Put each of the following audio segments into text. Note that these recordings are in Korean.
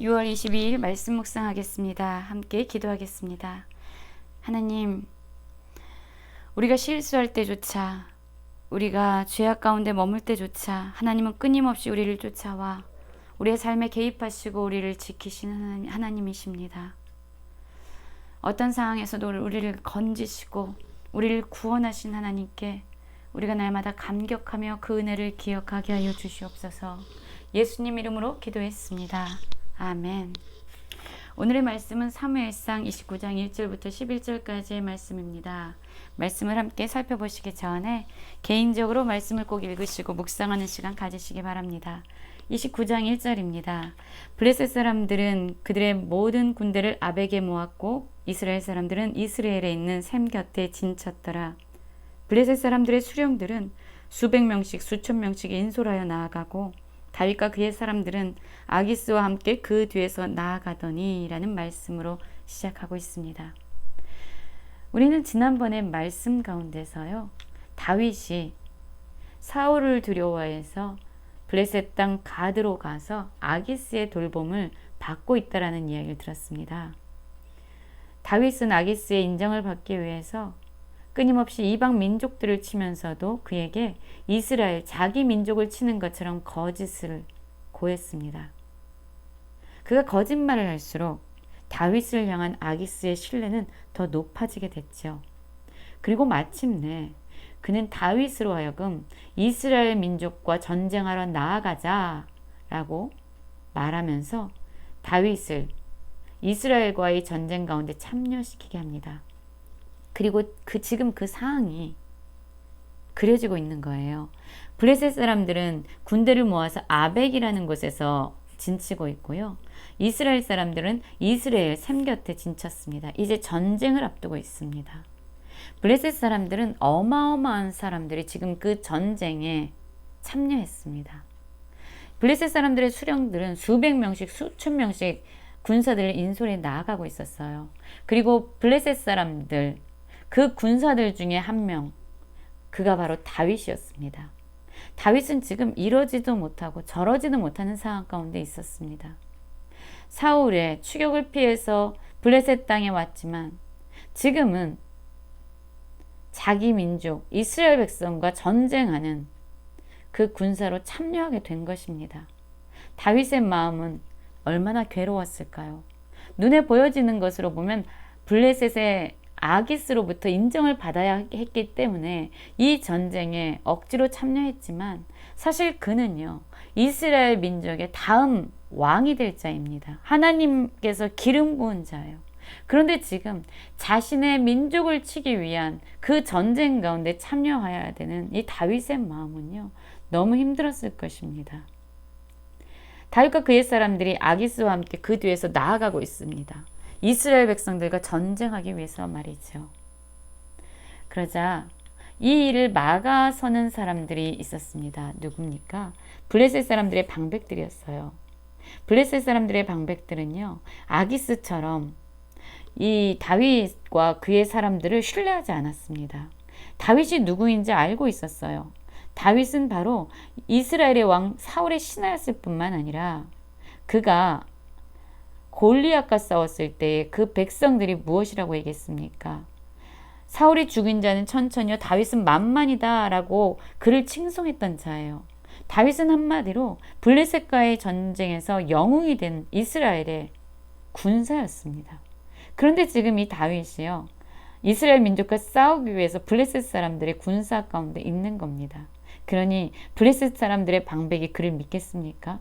6월 22일 말씀 묵상하겠습니다. 함께 기도하겠습니다. 하나님, 우리가 실수할 때조차, 우리가 죄악 가운데 머물 때조차 하나님은 끊임없이 우리를 쫓아와 우리의 삶에 개입하시고 우리를 지키시는 하나님, 이십니다 어떤 상황에서도 우리를 건지시고 우리를 구원하신 하나님께 우리가 날마다 감격하며 그 은혜를 기억하게 하여 주시옵소서. 예수님 이름으로 기도했습니다. 아멘. 오늘의 말씀은 사무엘상 29장 1절부터 11절까지의 말씀입니다. 말씀을 함께 살펴보시기 전에 개인적으로 말씀을 꼭 읽으시고 묵상하는 시간 가지시기 바랍니다. 29장 1절입니다. 블레셋 사람들은 그들의 모든 군대를 아벡에 모았고 이스라엘 사람들은 이스라엘에 있는 샘 곁에 진쳤더라. 블레셋 사람들의 수령들은 수백 명씩 수천 명씩 인솔하여 나아가고 다윗과 그의 사람들은 아기스와 함께 그 뒤에서 나아가더니라는 말씀으로 시작하고 있습니다. 우리는 지난번에 말씀 가운데서요. 다윗이 사울을 두려워해서 블레셋 땅 가드로 가서 아기스의 돌봄을 받고 있다라는 이야기를 들었습니다. 다윗은 아기스의 인정을 받기 위해서 끊임없이 이방 민족들을 치면서도 그에게 이스라엘 자기 민족을 치는 것처럼 거짓을 고했습니다. 그가 거짓말을 할수록 다윗을 향한 아기스의 신뢰는 더 높아지게 됐죠. 그리고 마침내 그는 다윗으로 하여금 이스라엘 민족과 전쟁하러 나아가자라고 말하면서 다윗을 이스라엘과의 전쟁 가운데 참여시키게 합니다. 그리고 그 지금 그 상황이 그려지고 있는 거예요. 블레셋 사람들은 군대를 모아서 아벡이라는 곳에서 진치고 있고요. 이스라엘 사람들은 이스라엘 샘 곁에 진쳤습니다. 이제 전쟁을 앞두고 있습니다. 블레셋 사람들은 어마어마한 사람들이 지금 그 전쟁에 참여했습니다. 블레셋 사람들의 수령들은 수백 명씩 수천 명씩 군사들을 인솔에 나아가고 있었어요. 그리고 블레셋 사람들 그 군사들 중에 한 명, 그가 바로 다윗이었습니다. 다윗은 지금 이러지도 못하고 저러지도 못하는 상황 가운데 있었습니다. 사울의 추격을 피해서 블레셋 땅에 왔지만 지금은 자기 민족 이스라엘 백성과 전쟁하는 그 군사로 참여하게 된 것입니다. 다윗의 마음은 얼마나 괴로웠을까요? 눈에 보여지는 것으로 보면 블레셋의 아기스로부터 인정을 받아야 했기 때문에 이 전쟁에 억지로 참여했지만 사실 그는요, 이스라엘 민족의 다음 왕이 될 자입니다. 하나님께서 기름 부은 자예요. 그런데 지금 자신의 민족을 치기 위한 그 전쟁 가운데 참여해야 되는 이 다윗의 마음은요, 너무 힘들었을 것입니다. 다윗과 그의 사람들이 아기스와 함께 그 뒤에서 나아가고 있습니다. 이스라엘 백성들과 전쟁하기 위해서 말이죠. 그러자 이 일을 막아서는 사람들이 있었습니다. 누굽니까? 블레셋 사람들의 방백들이었어요. 블레셋 사람들의 방백들은요, 아기스처럼 이 다윗과 그의 사람들을 신뢰하지 않았습니다. 다윗이 누구인지 알고 있었어요. 다윗은 바로 이스라엘의 왕 사울의 신하였을 뿐만 아니라 그가 골리앗과 싸웠을 때 그 백성들이 무엇이라고 얘기했습니까? 사울이 죽인 자는 천천히요 다윗은 만만이다라고 그를 칭송했던 자예요. 다윗은 한마디로 블레셋과의 전쟁에서 영웅이 된 이스라엘의 군사였습니다. 그런데 지금 이 다윗이요. 이스라엘 민족과 싸우기 위해서 블레셋 사람들의 군사 가운데 있는 겁니다. 그러니 블레셋 사람들의 방백이 그를 믿겠습니까?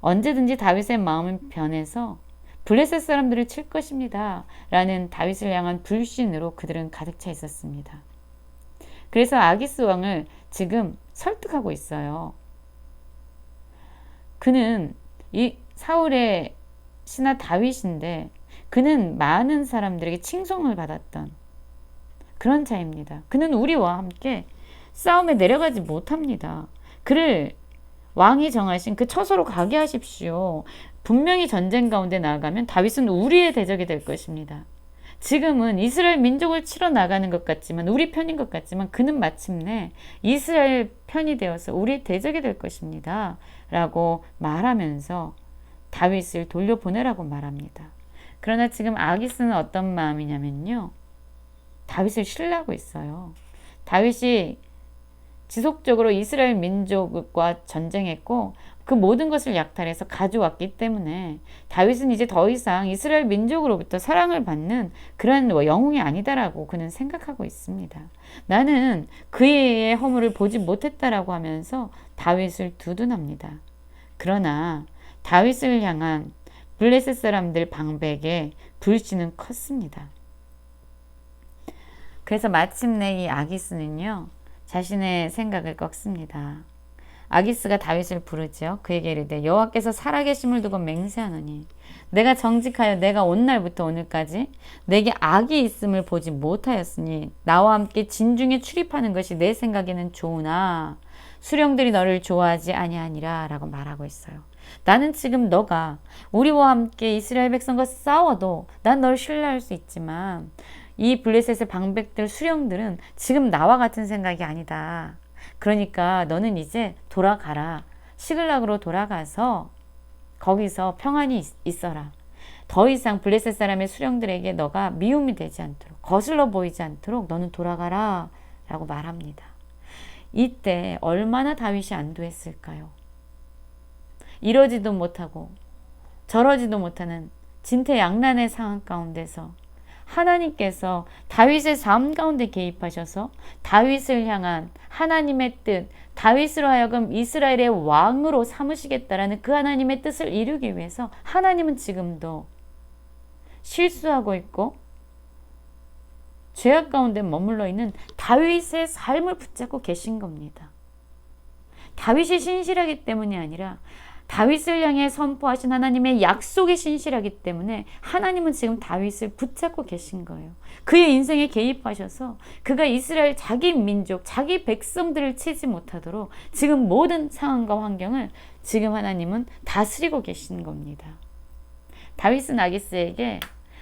언제든지 다윗의 마음은 변해서 블레셋 사람들을 칠 것입니다. 라는 다윗을 향한 불신으로 그들은 가득 차 있었습니다. 그래서 아기스 왕을 지금 설득하고 있어요. 그는 이 사울의 신하 다윗인데 그는 많은 사람들에게 칭송을 받았던 그런 자입니다. 그는 우리와 함께 싸움에 내려가지 못합니다. 그를 왕이 정하신 그 처소로 가게 하십시오. 분명히 전쟁 가운데 나아가면 다윗은 우리의 대적이 될 것입니다. 지금은 이스라엘 민족을 치러 나가는 것 같지만 우리 편인 것 같지만 그는 마침내 이스라엘 편이 되어서 우리 대적이 될 것입니다. 라고 말하면서 다윗을 돌려보내라고 말합니다. 그러나 지금 아기스는 어떤 마음이냐면요. 다윗을 신뢰하고 있어요. 다윗이 지속적으로 이스라엘 민족과 전쟁했고 그 모든 것을 약탈해서 가져왔기 때문에 다윗은 이제 더 이상 이스라엘 민족으로부터 사랑을 받는 그런 뭐 영웅이 아니다라고 그는 생각하고 있습니다. 나는 그의 허물을 보지 못했다라고 하면서 다윗을 두둔합니다. 그러나 다윗을 향한 블레셋 사람들 방백의 불신은 컸습니다. 그래서 마침내 이 아기스는요 자신의 생각을 꺾습니다. 아기스가 다윗을 부르죠. 그에게 이르되 여호와께서 살아계심을 두고 맹세하노니 내가 정직하여 내가 온 날부터 오늘까지 내게 악이 있음을 보지 못하였으니 나와 함께 진중에 출입하는 것이 내 생각에는 좋으나 수령들이 너를 좋아하지 아니하니라라고 말하고 있어요. 나는 지금 너가 우리와 함께 이스라엘 백성과 싸워도 난널 신뢰할 수 있지만 이 블레셋의 방백들 수령들은 지금 나와 같은 생각이 아니다. 그러니까 너는 이제 돌아가라. 시글락으로 돌아가서 거기서 평안히 있어라. 더 이상 블레셋 사람의 수령들에게 너가 미움이 되지 않도록 거슬러 보이지 않도록 너는 돌아가라 라고 말합니다. 이때 얼마나 다윗이 안도했을까요? 이러지도 못하고 저러지도 못하는 진퇴양난의 상황 가운데서 하나님께서 다윗의 삶 가운데 개입하셔서 다윗을 향한 하나님의 뜻, 다윗으로 하여금 이스라엘의 왕으로 삼으시겠다라는 그 하나님의 뜻을 이루기 위해서 하나님은 지금도 실수하고 있고 죄악 가운데 머물러 있는 다윗의 삶을 붙잡고 계신 겁니다. 다윗이 신실하기 때문이 아니라 다윗을 향해 선포하신 하나님의 약속이 신실하기 때문에 하나님은 지금 다윗을 붙잡고 계신 거예요. 그의 인생에 개입하셔서 그가 이스라엘 자기 민족, 자기 백성들을 치지 못하도록 지금 모든 상황과 환경을 지금 하나님은 다스리고 계신 겁니다. 다윗은 아기스에게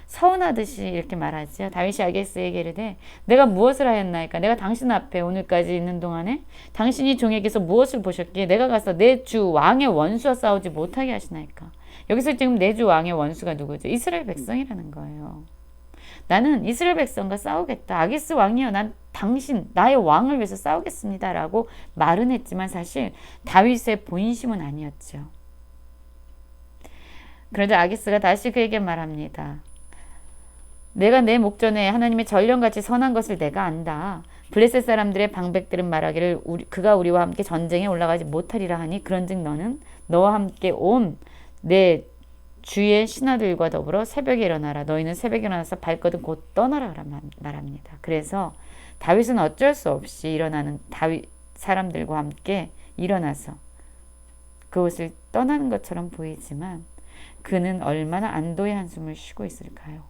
서운하듯이 이렇게 말하지요. 다윗이 아게스에게 이르되 내가 무엇을 하였나이까 내가 당신 앞에 오늘까지 있는 동안에 당신이 종에게서 무엇을 보셨기에 내가 가서 내 주 왕의 원수와 싸우지 못하게 하시나이까 여기서 지금 내 주 왕의 원수가 누구죠? 이스라엘 백성이라는 거예요. 나는 이스라엘 백성과 싸우겠다. 아기스 왕이여 난 당신 나의 왕을 위해서 싸우겠습니다라고 말은 했지만 사실 다윗의 본심은 아니었죠. 그런데 아기스가 다시 그에게 말합니다. 내가 내 목전에 하나님의 전령같이 선한 것을 내가 안다. 블레셋 사람들의 방백들은 말하기를 우리, 그가 우리와 함께 전쟁에 올라가지 못하리라 하니 그런즉 너는 너와 함께 온 내 주의 신하들과 더불어 새벽에 일어나라. 너희는 새벽에 일어나서 발거든 곧 떠나라 말합니다. 그래서 다윗은 어쩔 수 없이 일어나는 다윗 사람들과 함께 일어나서 그곳을 떠나는 것처럼 보이지만 그는 얼마나 안도의 한숨을 쉬고 있을까요?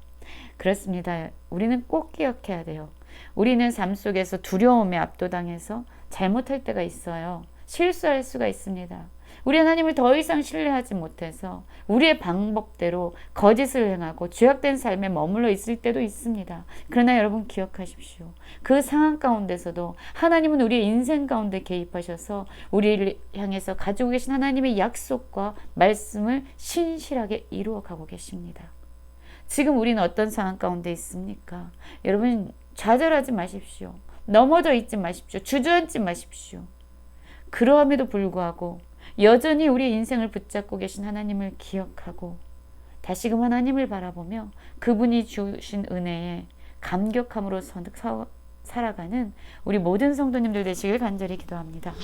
그렇습니다. 우리는 꼭 기억해야 돼요. 우리는 삶 속에서 두려움에 압도당해서 잘못할 때가 있어요. 실수할 수가 있습니다. 우리 하나님을 더 이상 신뢰하지 못해서 우리의 방법대로 거짓을 행하고 죄악된 삶에 머물러 있을 때도 있습니다. 그러나 여러분 기억하십시오. 그 상황 가운데서도 하나님은 우리의 인생 가운데 개입하셔서 우리를 향해서 가지고 계신 하나님의 약속과 말씀을 신실하게 이루어 가고 계십니다. 지금 우리는 어떤 상황 가운데 있습니까? 여러분 좌절하지 마십시오. 넘어져 있지 마십시오. 주저앉지 마십시오. 그러함에도 불구하고 여전히 우리 인생을 붙잡고 계신 하나님을 기억하고 다시금 하나님을 바라보며 그분이 주신 은혜에 감격함으로 살아가는 우리 모든 성도님들 되시길 간절히 기도합니다.